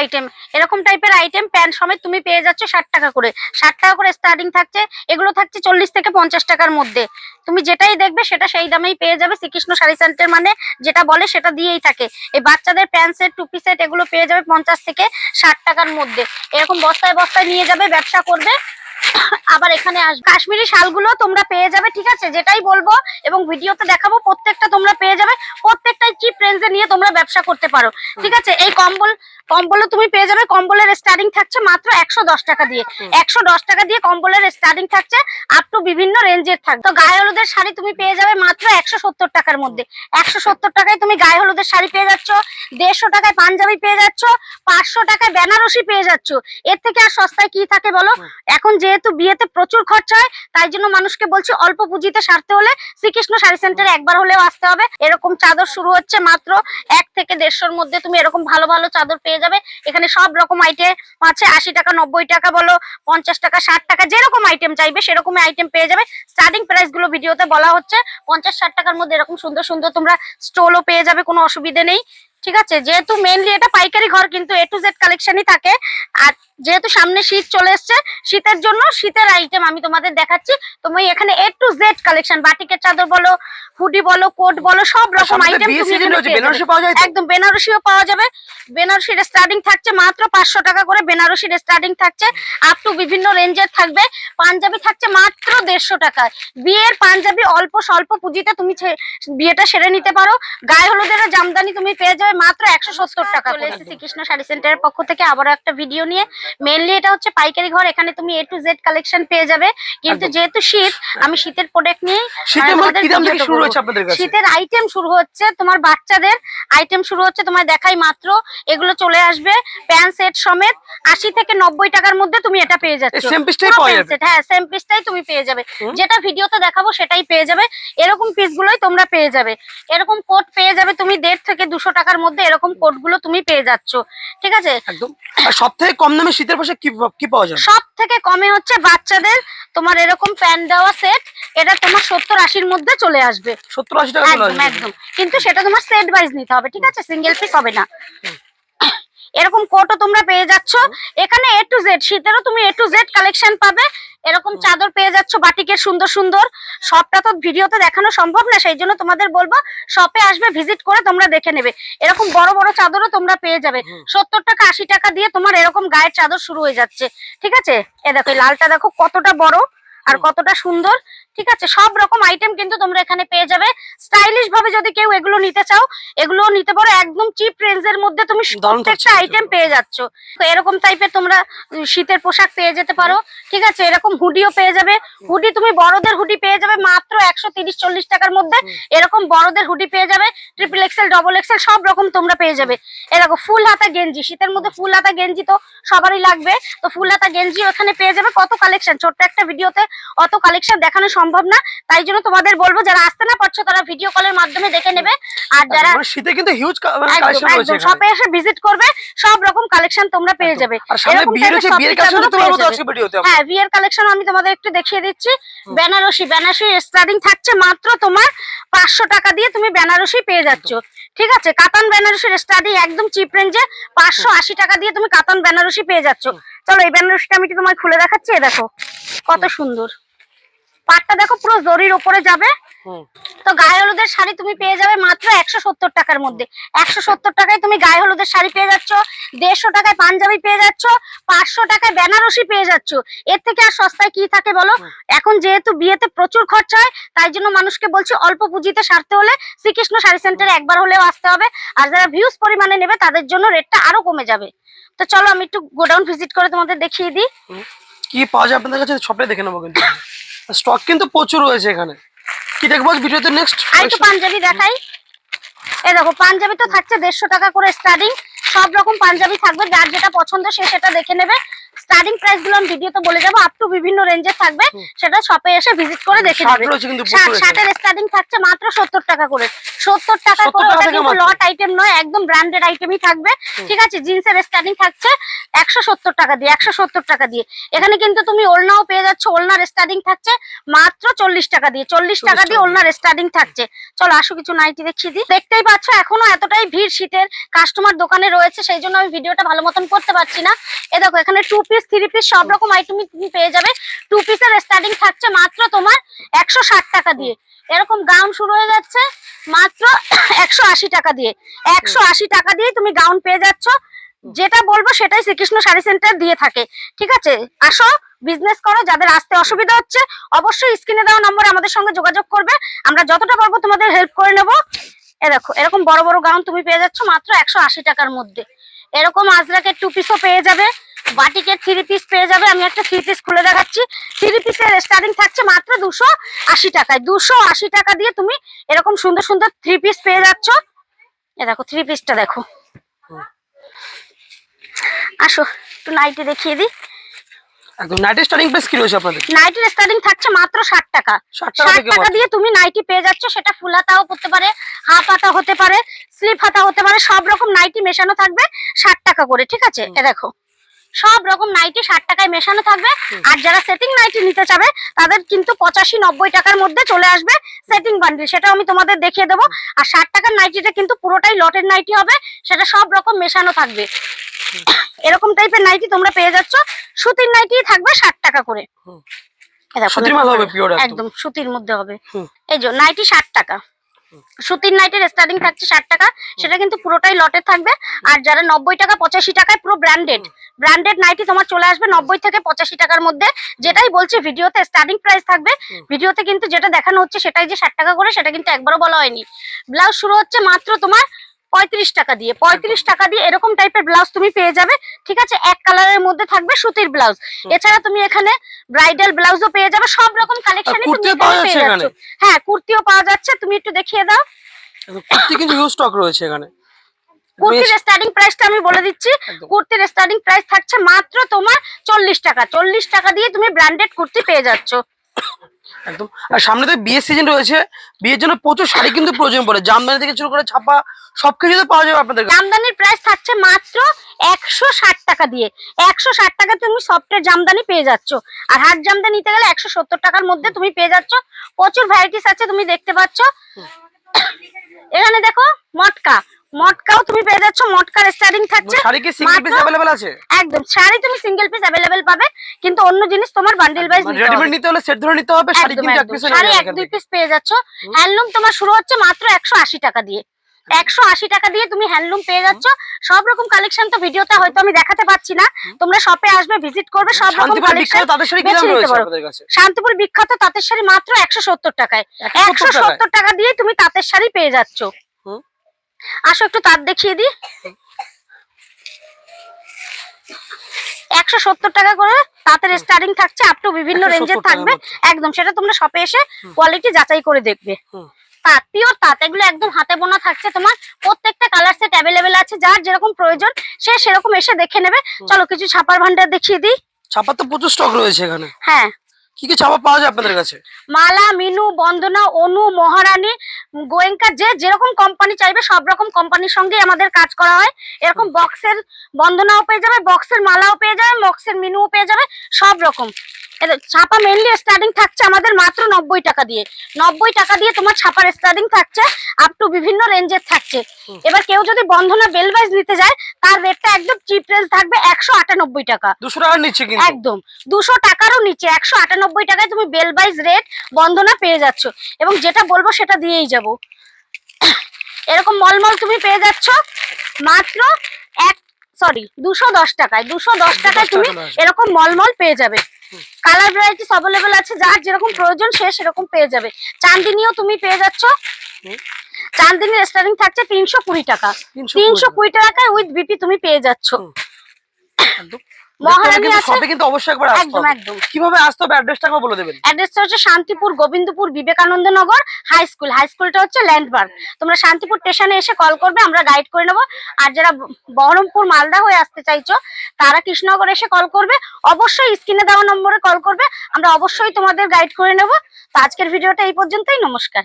Item এরকম টাইপের item pant সমেত তুমি পেয়ে যাচ্ছ ষাট টাকা করে। ষাট টাকা করে স্টার্টিং থাকছে, এগুলো থাকছে চল্লিশ থেকে পঞ্চাশ টাকার মধ্যে। তুমি যেটাই দেখবে, সেটা সেই দামেই পেয়ে যাবে। শ্রীকৃষ্ণ শাড়ি সেন্টার মানে যেটা বলে, সেটা দিয়েই থাকে। এই বাচ্চাদের প্যান্ট সেট টুপি সেট এগুলো পেয়ে যাবে পঞ্চাশ থেকে ষাট টাকার মধ্যে। এরকম বস্তায় বস্তায় নিয়ে যাবে, ব্যবসা করবে। আবার এখানে আস কাশ্মীরি শালগুলো তোমরা পেয়ে যাবে ঠিক আছে? যেটাই বলব এবং ভিডিওতে দেখাবো প্রত্যেকটা তোমরা পেয়ে যাবে। প্রত্যেকটাই চিপ রেঞ্জে নিয়ে তোমরা ব্যবসা করতে পারো ঠিক আছে? এই কম্বল কম্বলও তুমি পেয়ে যাবে। কম্বলের স্টার্টিং থাকছে মাত্র একশো দশ টাকা দিয়ে। একশো দশ টাকা দিয়ে কম্বলের স্টার্টিং থাকছে আপ টু বিভিন্ন রেঞ্জের থাকবে তো গায়ে হলুদের শাড়ি তুমি পেয়ে যাবে মাত্র একশো সত্তর টাকার মধ্যে। একশো সত্তর টাকায় তুমি গায়ে হলুদের শাড়ি পেয়ে যাচ্ছ দেড়শো টাকায় পাঞ্জাবি পেয়ে যাচ্ছ পাঁচশো টাকায় বেনারসি পেয়ে যাচ্ছ। এর থেকে আর সস্তায় কি থাকে বলো? এখন যেহেতু বিয়েতে প্রচুর খরচা হয়, তাই জন্য মানুষকে বলছি অল্প পুঁজিতে সারতে হলে শ্রীকৃষ্ণ শাড়ি সেন্টারে একবার হলেও আসতে হবে। এরকম চাদর শুরু হচ্ছে মাত্র এক থেকে দেড়শোর মধ্যে। তুমি এরকম ভালো ভালো চাদর পেয়ে যাবে। এখানে সব রকম আইটেম আছে। আশি টাকা, নব্বই টাকা বলো, পঞ্চাশ টাকা, ষাট টাকা, যেরকম আইটেম চাইবে সেরকম আইটেম পেয়ে যাবে। স্টার্টিং প্রাইসগুলো ভিডিওতে বলা হচ্ছে। পঞ্চাশ, ষাট টাকার মধ্যে এরকম সুন্দর সুন্দর তোমরা স্টোলও পেয়ে যাবে, কোনো অসুবিধে নেই। ঠিক আছে? যেহেতু মেইনলি এটা পাইকারি ঘর কিন্তু এ টু জেড কালেকশনই থাকে। আর যেহেতু সামনে শীত চলে এসছে শীতের জন্য শীতের আইটেম আমি তোমাদের দেখাচ্ছি। তুমি এখানে এ টু জেড কালেকশন বাটিকের চাদর বলো হুডি বলো কোট বলো সব রকম আইটেম তুমি এখানে রয়েছে পেয়ে বেনারসি পাওয়া যায় একদম বেনারসিও পাওয়া যাবে। বেনারসির স্টার্টিং থাকছে মাত্র পাঁচশো টাকা করে বেনারসির স্টার্টিং থাকছে আপ টু বিভিন্ন রেঞ্জের থাকবে। পাঞ্জাবি থাকছে মাত্র দেড়শো টাকায় বিয়ের পাঞ্জাবি অল্প স্বল্প পুঁজিতে তুমি বিয়েটা সেরে নিতে পারো। গায়ে হলুদের জামদানি তুমি পেয়ে যাবে। মাত্র একশো সত্তর টাকা চলে এসেছি শ্রীকৃষ্ণ শাড়ি সেন্টারের পক্ষ থেকে আবারও একটা ভিডিও নিয়ে। মেনলি এটা হচ্ছে পাইকারি ঘর এখানে তুমি এ টু জেড কালেকশন পেয়ে যাবে। কিন্তু যেহেতু শীত আমি শীতের প্রোডাক্ট নিয়ে শীতের আইটেম শুরু হচ্ছে তোমার বাচ্চাদের। আইটেম শুরু হচ্ছে তোমার দেখাই মাত্র। এগুলো চলে আসবে প্যান্ট সেট সমেত। আশি থেকে নব্বই টাকার মধ্যে তুমি এটা পেয়ে যাচ্ছ। হ্যাঁ সেম পিসটাই তুমি পেয়ে যাবে। যেটা ভিডিওতে দেখাবো সেটাই পেয়ে যাবে। এরকম পিস গুলোই তোমরা পেয়ে যাবে। এরকম কোট পেয়ে যাবে তুমি দেড় থেকে দুশো টাকার মধ্যে এরকম কোটগুলো তুমি পেয়ে যাচ্ছ। ঠিক আছে? একদম। সব থেকে কম দামে শীতের পোশাক কি কি পাওয়া যায় সব থেকে কমে হচ্ছে বাচ্চাদের তোমার এরকম প্যান্ট দেওয়া সেট এটা তোমার সত্তর আশির মধ্যে চলে আসবে। সত্তর আশি টাকা একদম একদম। কিন্তু সেটা তোমার সেট ওয়াইজ নিতে হবে ঠিক আছে? সিঙ্গেল পিস হবে না। এরকম কোটও তোমরা পেয়ে যাচ্ছ। এখানে এ টু জেড শীতেরও তুমি এ টু জেড কালেকশন পাবে। এরকম চাদর পেয়ে যাচ্ছ বাটিকের সুন্দর সুন্দর। সবটা তো ভিডিওতে দেখানো সম্ভব না সেই জন্য তোমাদের বলব শপে আসবে ভিজিট করে তোমরা দেখে নেবে। এরকম বড় বড় চাদরও তোমরা পেয়ে যাবে। সত্তর টাকা আশি টাকা দিয়ে তোমার এরকম গায়ের চাদর শুরু হয়ে যাচ্ছে। ঠিক আছে? এ দেখো লালটা দেখো কতটা বড়। আর কতটা সুন্দর ঠিক আছে? সব রকম আইটেম কিন্তু তোমরা এখানে পেয়ে যাবে। স্টাইলিশ ভাবে যদি কেউ এগুলো নিতে চাও এগুলো নিতে পারো। একদম চিপ রেঞ্জের মধ্যে তুমি প্রত্যেকটা আইটেম পেয়ে যাচ্ছ। তো এরকম টাইপের তোমরা শীতের পোশাক পেয়ে যেতে পারো ঠিক আছে? এরকম হুডিও পেয়ে যাবে। হুডি তুমি বড়দের হুডি পেয়ে যাবে মাত্র একশো তিরিশ চল্লিশ টাকার মধ্যে। এরকম বড়দের হুডি পেয়ে যাবে। ট্রিপল এক্সেল ডবল এক্সেল সব রকম তোমরা পেয়ে যাবে। এরকম ফুল হাতা গেঞ্জি। শীতের মধ্যে ফুল হাতা গেঞ্জি তো সবারই লাগবে। তো ফুল হাতা গেঞ্জি ওখানে পেয়ে যাবে। কত কালেকশন ছোট্ট একটা ভিডিওতে অত কালেকশন দেখানো সম্ভব না। তাই জন্য তোমাদের বলব যারা আসতে না পারছ তারা ভিডিও কলের মাধ্যমে দেখে নেবে। আর যারা মানে শীতে কিন্তু হিউজ কালেকশন রয়েছে একদম এখানে। শপে এসে ভিজিট করবে সব রকম কালেকশন তোমরা পেয়ে যাবে। আর সামনে বিয়ের হচ্ছে বিয়ের কালেকশন তোমার পেয়ে আজকে ভিডিওতে। হ্যাঁ বিয়ের কালেকশন আমি তোমাদের একটু দেখিয়ে দিচ্ছি। বেনারসি বেনারসি স্টার্টিং থাকছে মাত্র তোমার পাঁচশো টাকা দিয়ে তুমি বেনারসি পেয়ে যাচ্ছ। ঠিক আছে? কাতান বেনারসির স্টার্টিং একদম চিপ রেঞ্জে পাঁচশো আশি টাকা দিয়ে তুমি কাতান বেনারসি পেয়ে যাচ্ছ। চলো এই বেনারসিটা আমি তোমায় খুলে দেখাচ্ছি দেখো। কত সুন্দর। পাটটা দেখো পুরো জরির ওপরে যাবে। তো গায়ে হলুদের শাড়ি তুমি পেয়ে যাবে মাত্র একশো সত্তর টাকার মধ্যে। একশো সত্তর টাকায় তুমি গায়ে হলুদের শাড়ি পেয়ে যাচ্ছ দেড়শো টাকায় পাঞ্জাবি পেয়ে যাচ্ছ পাঁচশো টাকায় বেনারসি পেয়ে যাচ্ছ। এর থেকে আর সস্তায় কি থাকে বলো? এখন যেহেতু বিয়েতে প্রচুর খরচা হয় তাই জন্য মানুষকে বলছি অল্প পুঁজিতে সারতে হলে শ্রীকৃষ্ণ শাড়ি সেন্টারে একবার হলেও আসতে হবে। আর যারা ভিউজ পরিমাণে নেবে তাদের জন্য রেটটা আরও কমে যাবে। তো চলো আমি একটু গোডাউন ভিজিট করে তোমাদের দেখিয়ে দিই। কি পাওয়া যায় আপনাদের কাছে সবটাই দেখে নেব কিন্তু। স্টক কিন্তু প্রচুর রয়েছে এখানে। কি দেখব ভিডিওতে নেক্সট পাঞ্জাবি দেখাই। এই দেখো, পাঞ্জাবি তো থাকছে দেড়শো টাকা করে স্টার্টিং সব রকম পাঞ্জাবি থাকবে, যার যেটা পছন্দ সে সেটা দেখে নেবে। স্টার্টিং প্রাইসগুলো আমি ভিডিওতে বলে যাব আপ টু বিভিন্ন থাকবে। সেটা শপে এসে ভিজিট করে দেখে শার্ট নেবে। রয়েছে কিন্তু ষাট প্রচুর এখানে। ষাটের স্টার্টিং থাকছে মাত্র সত্তর টাকা করে। সত্তর টাকা করে ওটা কিন্তু লট আইটেম নয় একদম ব্র্যান্ডেড আইটেমই থাকবে। ঠিক আছে জিন্সের স্টার্টিং থাকছে একশো সত্তর টাকা দিয়ে একশো সত্তর টাকা দিয়ে। এখানে কিন্তু তুমি ওলনাও পেয়ে যাচ্ছ ওলনার স্টার্টিং থাকছে মাত্র চল্লিশ টাকা দিয়ে। চল্লিশ টাকা দিয়ে ওলনার স্টার্টিং থাকছে। চলো আসো কিছু নাইটি দেখিয়ে দিই। দেখতেই পাচ্ছ এখনও এতটাই ভিড় শীতের। কাস্টমার দোকানে রয়েছে সেই জন্য আমি ভিডিওটা ভালো মতন করতে পারছি না। এ দেখো এখানে টু পিস থ্রি পিস সব রকম আইটেমই তুমি পেয়ে যাবে। টু পিসের স্টার্টিং থাকছে মাত্র তোমার একশো ষাট টাকা দিয়ে। এরকম গাউন শুরু হয়ে যাচ্ছে মাত্র একশো আশি টাকা দিয়ে। একশো আশি টাকা দিয়ে তুমি গাউন পেয়ে যাচ্ছ। যেটা বলব সেটাই শ্রীকৃষ্ণ শাড়ি সেন্টার দিয়ে থাকে। ঠিক আছে? আসো বিজনেস করো, যাদের আসতে অসুবিধা হচ্ছে, অবশ্যই স্ক্রিনে দেওয়া নম্বরে আমাদের সঙ্গে যোগাযোগ করবে। আমরা যতটা পারব তোমাদের হেল্প করে নেব। এ দেখো, এরকম বড় বড় গাউন তুমি পেয়ে যাচ্ছ মাত্র একশো আশি টাকার মধ্যে। এরকম আজরাকের টু পিসও পেয়ে যাবে। বাটিকের থ্রি পিস পেয়ে যাবে। আমি একটা থ্রি পিস খুলে দেখাচ্ছি। থ্রি পিসের স্টার্টিং থাকছে মাত্র দুশো আশি টাকায়। দুশো আশি টাকা দিয়ে তুমি এরকম সুন্দর সুন্দর থ্রি পিস পেয়ে যাচ্ছ। এ দেখো থ্রি পিসটা দেখো। আসো একটু নাইটি দেখিয়ে দিই। একদম নাইটের স্টার্টিং প্রাইস কি রয়েছে আপনাদের। নাইটির স্টার্টিং থাকছে মাত্র ষাট টাকা। ষাট টাকা ষাট। দিয়ে তুমি নাইটি পেয়ে যাচ্ছ। সেটা ফুল হাতাও করতে পারে হাফ হাতা হতে পারে স্লিপ হাতা হতে পারে সব রকম নাইটি মেশানো থাকবে ষাট টাকা করে ঠিক আছে? এ দেখো। সব রকম নাইটি ষাট টাকায় মেশানো থাকবে। আর যারা সেটিং নাইটি নিতে চাবে তাদের কিন্তু পঁচাশি নব্বই টাকার মধ্যে চলে আসবে সেটিং বান্ডিল সেটা আমি তোমাদের দেখিয়ে দেবো। আর ষাট টাকার নাইটিটা কিন্তু পুরোটাই লটের নাইটি হবে। সেটা সব রকম মেশানো থাকবে। এরকম টাইপের নাইটি তোমরা পেয়ে যাচ্ছ। সুতির নাইটি থাকবে ষাট টাকা করে। একদম। সুতির মধ্যে হবে। এই যে নাইটি ষাট টাকা। সুতির নাইটের স্টার্টিং থাকছে ষাট টাকা সেটা কিন্তু পুরোটাই লটে থাকবে। আর যারা নব্বই টাকা পঁচাশি টাকায় পুরো ব্র্যান্ডেড ব্র্যান্ডেড নাইটি তোমার চলে আসবে নব্বই থেকে পঁচাশি টাকার মধ্যে। যেটাই বলছি ভিডিওতে স্টার্টিং প্রাইস থাকবে। ভিডিওতে কিন্তু যেটা দেখানো হচ্ছে সেটাই যে ষাট টাকা করে সেটা কিন্তু একবারও বলা হয়নি। ব্লাউজ শুরু হচ্ছে মাত্র তোমার পঁয়ত্রিশ টাকা দিয়ে পঁয়ত্রিশ টাকা দিয়ে এরকম টাইপের ব্লাউজ তুমি পেয়ে যাবে। ঠিক আছে? এক কালারের মধ্যে থাকবে সুতির ব্লাউজ এছাড়া তুমি এখানে ব্রাইডাল ব্লাউজও পেয়ে যাবে। সব রকম কালেকশন তুমি কুর্তিও পেয়ে যাচ্ছে যাচ্ছ। হ্যাঁ কুর্তিও পাওয়া যাচ্ছে। তুমি একটু দেখিয়ে দাও। কুর্তি কিন্তু হিউজ স্টক রয়েছে এখানে। কুর্তির স্টার্টিং প্রাইসটা আমি বলে দিচ্ছি। কুর্তির স্টার্টিং প্রাইস থাকছে মাত্র তোমার চল্লিশ টাকা। চল্লিশ টাকা দিয়ে তুমি ব্র্যান্ডেড কুর্তি পেয়ে যাচ্ছ। একদম। আর সামনে তো বিয়ের সিজন রয়েছে। বিয়ের জন্য প্রচুর শাড়ি কিন্তু প্রয়োজন পড়ে। জামদানি থেকে শুরু করে ছাপা সবকিছু তো পাওয়া যাবে আপনাদের জামদানির প্রাইস থাকছে মাত্র একশো ষাট টাকা দিয়ে। একশো ষাট টাকা তুমি সফটের জামদানি পেয়ে যাচ্ছ। আর হাট জামদানি নিতে গেলে একশো সত্তর টাকার মধ্যে তুমি পেয়ে যাচ্ছ। প্রচুর ভ্যারাইটিস আছে তুমি দেখতে পাচ্ছ। এখানে দেখো মটকা। মটকাও তুমি পেয়ে যাচ্ছ মটকার স্টার্টিং থাকছে। শাড়ি কি সিঙ্গেল পিস অ্যাভেলেবেল আছে? একদম শাড়ি তুমি সিঙ্গেল পিস অ্যাভেলেবেল পাবে কিন্তু অন্য জিনিস তোমার বান্ডেল ওয়াইজ নিতে রেডিমেড নিতে হলে সেট ধরে নিতে হবে শাড়ি কিন্তু এক পিস শাড়ি এক দুই পিস পেয়ে যাচ্ছ। হ্যান্ডলুম তোমার শুরু হচ্ছে মাত্র একশো আশি টাকা দিয়ে। একশো আশি টাকা দিয়ে তুমি হ্যান্ডলুম পেয়ে যাচ্ছ। সব রকম কালেকশন তো ভিডিওতে হয়তো আমি দেখাতে পাচ্ছি না। তোমরা শপে আসবে ভিজিট করবে সব রকম শান্তিপুর বিখ্যাত তাদের শাড়ি কি দাম রয়েছে পারো। কাছে? শান্তিপুর বিখ্যাত তাঁতের শাড়ি মাত্র একশো সত্তর টাকায়। একশো 170 সত্তর টাকা দিয়ে তুমি তাঁতের শাড়ি পেয়ে যাচ্ছ। আসো একটু তাঁত দেখিয়ে দিই। একশো সত্তর টাকা করে তাঁতের স্টার্টিং থাকছে আপ টু বিভিন্ন 170 রেঞ্জের থাকবে। একদম সেটা তোমরা শপে এসে কোয়ালিটি যাচাই করে দেখবে। হুম। তাঁত পিওর তাঁত এগুলো একদম হাতে বোনা থাকছে তোমার। প্রত্যেকটা কালার সেট অ্যাভেলেবেল আছে যার যেরকম প্রয়োজন সে সেরকম এসে দেখে নেবে। চলো কিছু ছাপার ভান্ডার দেখিয়ে দিই। ছাপা তো প্রচুর স্টক রয়েছে এখানে। হ্যাঁ। কি কি ছাপা পাওয়া যায় আপনাদের কাছে? মালা, মিনু, বন্দনা, অনু, মহারানী, গোয়েঙ্কা, যে যেরকম কোম্পানি চাইবে, সব রকম কোম্পানির সঙ্গে আমাদের কাজ করা হয়। এরকম বক্সের বন্দনাও পেয়ে যাবে বক্সের মালাও পেয়ে যাবে বক্সের মিনুও পেয়ে যাবে, সব রকম। ছাপা মেনলি স্টার্টিং থাকছে আমাদের মাত্র নব্বই টাকা দিয়ে। নব্বই টাকা দিয়ে তোমার ছাপার স্টার্টিং থাকছে আপ টু বিভিন্ন রেঞ্জের থাকছে। এবার কেউ যদি বন্ধনা বেল ওয়াইজ নিতে যায় তার রেটটা একদম চিপ রেঞ্জ থাকবে একশো আটানব্বই টাকা। দুশো টাকা নিচ্ছে কিন্তু। একদম। দুশো টাকারও নিচে একশো আটানব্বই টাকায় তুমি বেল বাইজ রেট বন্ধনা পেয়ে যাচ্ছ। এবং যেটা বলব সেটা দিয়েই যাব। এরকম মলমল তুমি পেয়ে যাচ্ছ মাত্র এক সরি দুশো দশ টাকায় দুশো দশ টাকায় তুমি এরকম মলমল পেয়ে যাবে। কালার ভ্যারাইটিস অ্যাভেলেবেল আছে যার যেরকম প্রয়োজন সে সেরকম পেয়ে যাবে। চান্দিনিও তুমি পেয়ে যাচ্ছ। চান্দিনীর স্টার্টিং থাকছে তিনশো কুড়ি টাকা। তিনশো কুড়ি টাকায় উইথ বিপি তুমি পেয়ে যাচ্ছ। মহারানী কিন্তু অবশ্যই একবার আসতে একদম একদম। কীভাবে আসতে হবে অ্যাড্রেসটা বলে দেবেন? অ্যাড্রেসটা হচ্ছে Shantipur Gobindapur Vivekananda Nagar high school high স্কুলটা হচ্ছে ল্যান্ডমার্ক তোমরা শান্তিপুর স্টেশনে এসে কল করবে আমরা গাইড করে নেব। আর যারা বহরমপুর মালদা হয়ে আসতে চাইছো তারা কৃষ্ণনগর এসে কল করবে। অবশ্যই স্ক্রিনে দেওয়া নম্বরে কল করবে। আমরা অবশ্যই তোমাদের গাইড করে নেব। তো আজকের ভিডিওটা এই পর্যন্তই। নমস্কার।